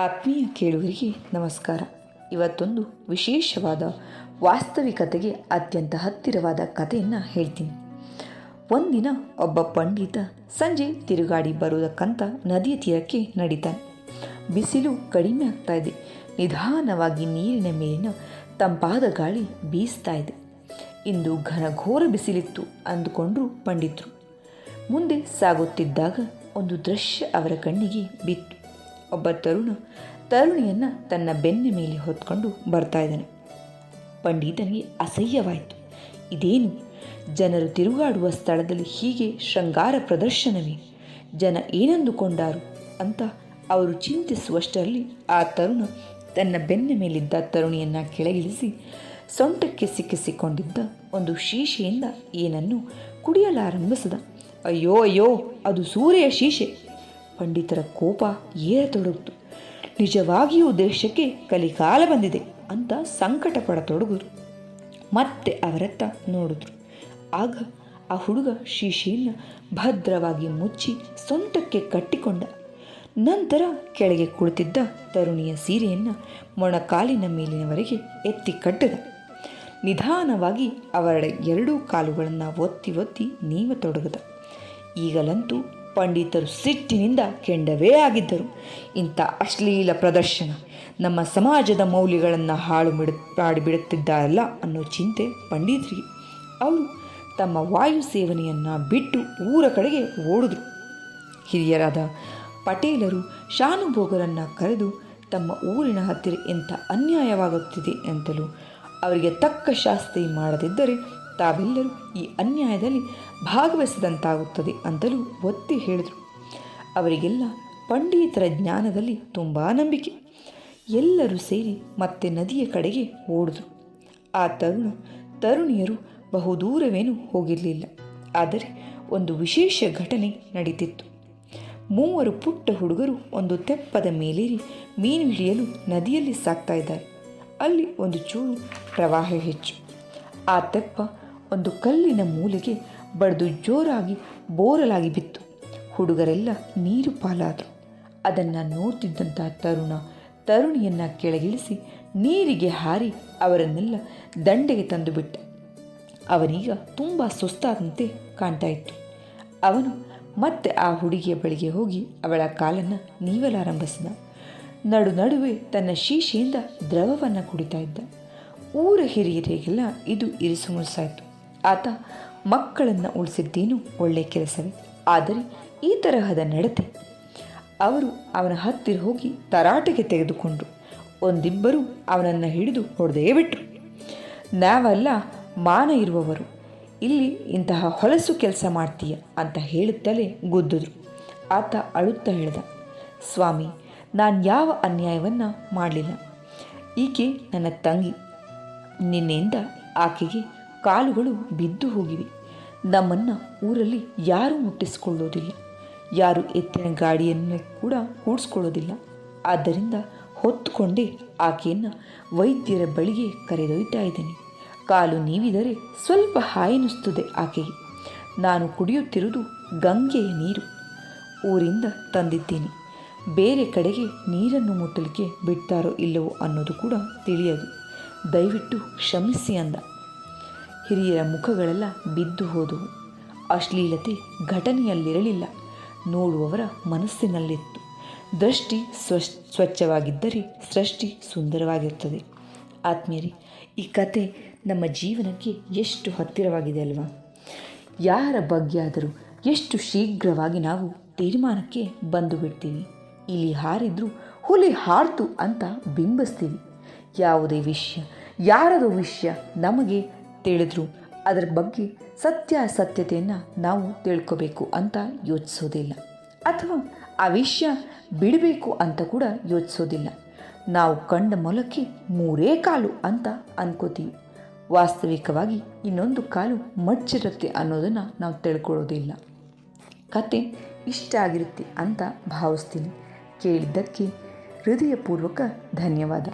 ಆತ್ಮೀಯ ಕೇಳುಗರಿಗೆ ನಮಸ್ಕಾರ. ಇವತ್ತೊಂದು ವಿಶೇಷವಾದ ವಾಸ್ತವಿಕತೆಗೆ ಅತ್ಯಂತ ಹತ್ತಿರವಾದ ಕಥೆಯನ್ನು ಹೇಳ್ತೀನಿ. ಒಂದಿನ ಒಬ್ಬ ಪಂಡಿತ ಸಂಜೆ ತಿರುಗಾಡಿ ಬರುವುದಕ್ಕಂತ ನದಿಯ ತೀರಕ್ಕೆ ನಡೀತಾನೆ. ಬಿಸಿಲು ಕಡಿಮೆ ಆಗ್ತಾ ಇದೆ. ನಿಧಾನವಾಗಿ ನೀರಿನ ಮೇಲಿನ ತಂಪಾದ ಗಾಳಿ ಬೀಸ್ತಾ ಇದೆ. ಇಂದು ಘನಘೋರ ಬಿಸಿಲಿತ್ತು ಅಂದುಕೊಂಡ್ರು ಪಂಡಿತರು. ಮುಂದೆ ಸಾಗುತ್ತಿದ್ದಾಗ ಒಂದು ದೃಶ್ಯ ಅವರ ಕಣ್ಣಿಗೆ ಬಿತ್ತು. ಒಬ್ಬ ತರುಣ ತರುಣಿಯನ್ನು ತನ್ನ ಬೆನ್ನ ಮೇಲೆ ಹೊತ್ಕೊಂಡು ಬರ್ತಾ ಇದ್ದಾನೆ. ಪಂಡಿತನಿಗೆ ಅಸಹ್ಯವಾಯಿತು. ಇದೇನು? ಜನರು ತಿರುಗಾಡುವ ಸ್ಥಳದಲ್ಲಿ ಹೀಗೆ ಶೃಂಗಾರ ಪ್ರದರ್ಶನವೇ? ಜನ ಏನಂದುಕೊಂಡಾರು ಅಂತ ಅವರು ಚಿಂತಿಸುವಷ್ಟರಲ್ಲಿ ಆ ತರುಣ ತನ್ನ ಬೆನ್ನ ಮೇಲಿದ್ದ ತರುಣಿಯನ್ನು ಕೆಳಗಿಳಿಸಿ ಸೊಂಟಕ್ಕೆ ಸಿಕ್ಕಿಸಿಕೊಂಡಿದ್ದ ಒಂದು ಶೀಶೆಯಿಂದ ಏನನ್ನು ಕುಡಿಯಲಾರಂಭಿಸಿದ. ಅಯ್ಯೋ ಅಯ್ಯೋ, ಅದು ಸೂರ್ಯ ಶೀಶೆ. ಪಂಡಿತರ ಕೋಪ ಏರತೊಡಗಿತು. ನಿಜವಾಗಿಯೂ ದೇಶಕ್ಕೆ ಕಲಿಕಾಲ ಬಂದಿದೆ ಅಂತ ಸಂಕಟ ಪಡತೊಡಗರು ಮತ್ತೆ ಅವರತ್ತ ನೋಡಿದ್ರು. ಆಗ ಆ ಹುಡುಗ ಶೀಶೆಯನ್ನು ಭದ್ರವಾಗಿ ಮುಚ್ಚಿ ಸೊಂಟಕ್ಕೆ ಕಟ್ಟಿಕೊಂಡ. ನಂತರ ಕೆಳಗೆ ಕುಳಿತಿದ್ದ ತರುಣಿಯ ಸೀರೆಯನ್ನು ಮೊಣಕಾಲಿನ ಮೇಲಿನವರೆಗೆ ಎತ್ತಿ ಕಟ್ಟಿದ. ನಿಧಾನವಾಗಿ ಅವರ ಎರಡೂ ಕಾಲುಗಳನ್ನು ಒತ್ತಿ ಒತ್ತಿ ನೀವ ನೀವತೊಡಗದ ಈಗಲಂತೂ ಪಂಡಿತರು ಸಿಟ್ಟಿನಿಂದ ಕೆಂಡವೇ ಆಗಿದ್ದರು. ಇಂಥ ಅಶ್ಲೀಲ ಪ್ರದರ್ಶನ ನಮ್ಮ ಸಮಾಜದ ಮೌಲ್ಯಗಳನ್ನು ಹಾಳು ಬಿಡು ಮಾಡಿಬಿಡುತ್ತಿದ್ದಾರಲ್ಲ ಅನ್ನೋ ಚಿಂತೆ ಪಂಡಿತರಿಗೆ. ಅವರು ತಮ್ಮ ವಾಯು ಸೇವನೆಯನ್ನು ಬಿಟ್ಟು ಊರ ಕಡೆಗೆ ಓಡಿದ್ರು. ಹಿರಿಯರಾದ ಪಟೇಲರು ಶಾನುಭೋಗರನ್ನು ಕರೆದು ತಮ್ಮ ಊರಿನ ಹತ್ತಿರ ಎಂಥ ಅನ್ಯಾಯವಾಗುತ್ತಿದೆ ಅಂತಲೂ ಅವರಿಗೆ ತಕ್ಕ ಶಾಸ್ತಿ ಮಾಡದಿದ್ದರೆ ತಾವೆಲ್ಲರೂ ಈ ಅನ್ಯಾಯದಲ್ಲಿ ಭಾಗವಹಿಸಿದಂತಾಗುತ್ತದೆ ಅಂತಲೂ ಒತ್ತಿ ಹೇಳಿದರು. ಅವರಿಗೆಲ್ಲ ಪಂಡಿತರ ಜ್ಞಾನದಲ್ಲಿ ತುಂಬ ನಂಬಿಕೆ. ಎಲ್ಲರೂ ಸೇರಿ ಮತ್ತೆ ನದಿಯ ಕಡೆಗೆ ಓಡಿದ್ರು. ಆ ತರುಣ ತರುಣಿಯರು ಬಹುದೂರವೇನೂ ಹೋಗಿರಲಿಲ್ಲ. ಆದರೆ ಒಂದು ವಿಶೇಷ ಘಟನೆ ನಡೀತಿತ್ತು. ಮೂವರು ಪುಟ್ಟ ಹುಡುಗರು ಒಂದು ತೆಪ್ಪದ ಮೇಲೇರಿ ಮೀನು ಹಿಡಿಯಲು ನದಿಯಲ್ಲಿ ಸಾಕ್ತಾ ಇದ್ದಾರೆ. ಅಲ್ಲಿ ಒಂದು ಚೂರು ಪ್ರವಾಹ ಹೆಚ್ಚು. ಆ ತೆಪ್ಪ ಒಂದು ಕಲ್ಲಿನ ಮೂಲೆಗೆ ಬಡಿದು ಜೋರಾಗಿ ಬೋರಲಾಗಿ ಬಿತ್ತು. ಹುಡುಗರೆಲ್ಲ ನೀರು ಪಾಲಾದರು. ಅದನ್ನು ನೋಡ್ತಿದ್ದಂಥ ತರುಣ ತರುಣಿಯನ್ನು ಕೆಳಗಿಳಿಸಿ ನೀರಿಗೆ ಹಾರಿ ಅವರನ್ನೆಲ್ಲ ದಂಡೆಗೆ ತಂದುಬಿಟ್ಟ ಅವನೀಗ ತುಂಬ ಸುಸ್ತಾದಂತೆ ಕಾಣ್ತಾ ಇತ್ತು. ಅವನು ಮತ್ತೆ ಆ ಹುಡುಗಿಯ ಬಳಿಗೆ ಹೋಗಿ ಅವಳ ಕಾಲನ್ನು ನೀವಲಾರಂಭಿಸಿದ. ನಡು ನಡುವೆ ತನ್ನ ಶೀಶೆಯಿಂದ ದ್ರವವನ್ನು ಕುಡಿತಾ ಇದ್ದ. ಊರ ಹಿರಿಯರಿಗೆಲ್ಲ ಇದು ಇರಿಸು ಮುರಿಸಾಯಿತು. ಆತ ಮಕ್ಕಳನ್ನು ಉಳಿಸಿದ್ದೇನು ಒಳ್ಳೆಯ ಕೆಲಸವೇ? ಆದರೆ ಈ ತರಹದ ನಡತೆ. ಅವರು ಅವನ ಹತ್ತಿರ ಹೋಗಿ ತರಾಟೆಗೆ ತೆಗೆದುಕೊಂಡು ಒಂದಿಬ್ಬರು ಅವನನ್ನು ಹಿಡಿದು ಹೊಡೆದೇ ಬಿಟ್ಟರು ನಾವೆಲ್ಲ ಮಾನ ಇರುವವರು. ಇಲ್ಲಿ ಇಂತಹ ಹೊಲಸು ಕೆಲಸ ಮಾಡ್ತೀಯ ಅಂತ ಹೇಳುತ್ತಲೇ ಗುದ್ದಿದ್ರು. ಆತ ಅಳುತ್ತಾ ಹೇಳಿದ, ಸ್ವಾಮಿ, ನಾನು ಯಾವ ಅನ್ಯಾಯವನ್ನು ಮಾಡಲಿಲ್ಲ. ಈಕೆ ನನ್ನ ತಂಗಿ. ನಿನ್ನೆಯಿಂದ ಆಕೆಗೆ ಕಾಲುಗಳು ಬಿದ್ದು ಹೋಗಿವೆ. ನಮ್ಮನ್ನು ಊರಲ್ಲಿ ಯಾರೂ ಮುಟ್ಟಿಸಿಕೊಳ್ಳೋದಿಲ್ಲ. ಯಾರು ಎತ್ತಿನ ಗಾಡಿಯನ್ನು ಕೂಡ ಕೂಡಿಸ್ಕೊಳ್ಳೋದಿಲ್ಲ. ಆದ್ದರಿಂದ ಹೊತ್ತುಕೊಂಡೇ ಆಕೆಯನ್ನು ವೈದ್ಯರ ಬಳಿಗೆ ಕರೆದೊಯ್ತಾ ಇದ್ದೇನೆ. ಕಾಲು ನೀವಿದರೆ ಸ್ವಲ್ಪ ಹಾಯನಿಸ್ತದೆ ಆಕೆಗೆ ನಾನು ಕುಡಿಯುತ್ತಿರುವುದು ಗಂಗೆಯ ನೀರು. ಊರಿಂದ ತಂದಿದ್ದೇನೆ. ಬೇರೆ ಕಡೆಗೆ ನೀರನ್ನು ಮುಟ್ಟಲಿಕ್ಕೆ ಬಿಡ್ತಾರೋ ಇಲ್ಲವೋ ಅನ್ನೋದು ಕೂಡ ತಿಳಿಯದು. ದಯವಿಟ್ಟು ಕ್ಷಮಿಸಿ ಅಂದ. ಹಿರಿಯರ ಮುಖಗಳೆಲ್ಲ ಬಿದ್ದು ಹೋದವು. ಅಶ್ಲೀಲತೆ ಘಟನೆಯಲ್ಲಿರಲಿಲ್ಲ. ನೋಡುವವರ ಮನಸ್ಸಿನಲ್ಲಿತ್ತು. ದೃಷ್ಟಿ ಸ್ವಚ್ ಸ್ವಚ್ಛವಾಗಿದ್ದರೆ ಸೃಷ್ಟಿ ಸುಂದರವಾಗಿರುತ್ತದೆ. ಆತ್ಮೀಯರಿ, ಈ ಕತೆ ನಮ್ಮ ಜೀವನಕ್ಕೆ ಎಷ್ಟು ಹತ್ತಿರವಾಗಿದೆ ಅಲ್ವಾ? ಯಾರ ಬಗ್ಗೆ ಆದರೂ ಎಷ್ಟು ಶೀಘ್ರವಾಗಿ ನಾವು ತೀರ್ಮಾನಕ್ಕೆ ಬಂದು ಬಿಡ್ತೀವಿ ಇಲ್ಲಿ ಹಾರಿದ್ರು ಹುಲಿ ಹಾರ್ತು ಅಂತ ಬಿಂಬಿಸ್ತೀವಿ. ಯಾವುದೇ ವಿಷಯ, ಯಾರದೋ ವಿಷಯ ನಮಗೆ ತಿಳಿದ್ರು ಅದರ ಬಗ್ಗೆ ಸತ್ಯ ಸತ್ಯಾಸತ್ಯತೆಯನ್ನು ನಾವು ತಿಳ್ಕೋಬೇಕು ಅಂತ ಯೋಚಿಸೋದಿಲ್ಲ. ಅಥವಾ ಆ ವಿಷಯ ಬಿಡಬೇಕು ಅಂತ ಕೂಡ ಯೋಚಿಸೋದಿಲ್ಲ. ನಾವು ಕಂಡ ಮೊಲಕ್ಕೆ ಮೂರೇ ಕಾಲು ಅಂತ ಅನ್ಕೋತೀವಿ. ವಾಸ್ತವಿಕವಾಗಿ ಇನ್ನೊಂದು ಕಾಲು ಮಚ್ಚಿರುತ್ತೆ ಅನ್ನೋದನ್ನು ನಾವು ತಿಳ್ಕೊಳ್ಳೋದಿಲ್ಲ. ಕತೆ ಇಷ್ಟ ಆಗಿರುತ್ತೆ ಅಂತ ಭಾವಿಸ್ತೀನಿ. ಕೇಳಿದ್ದಕ್ಕೆ ಹೃದಯಪೂರ್ವಕ ಧನ್ಯವಾದ.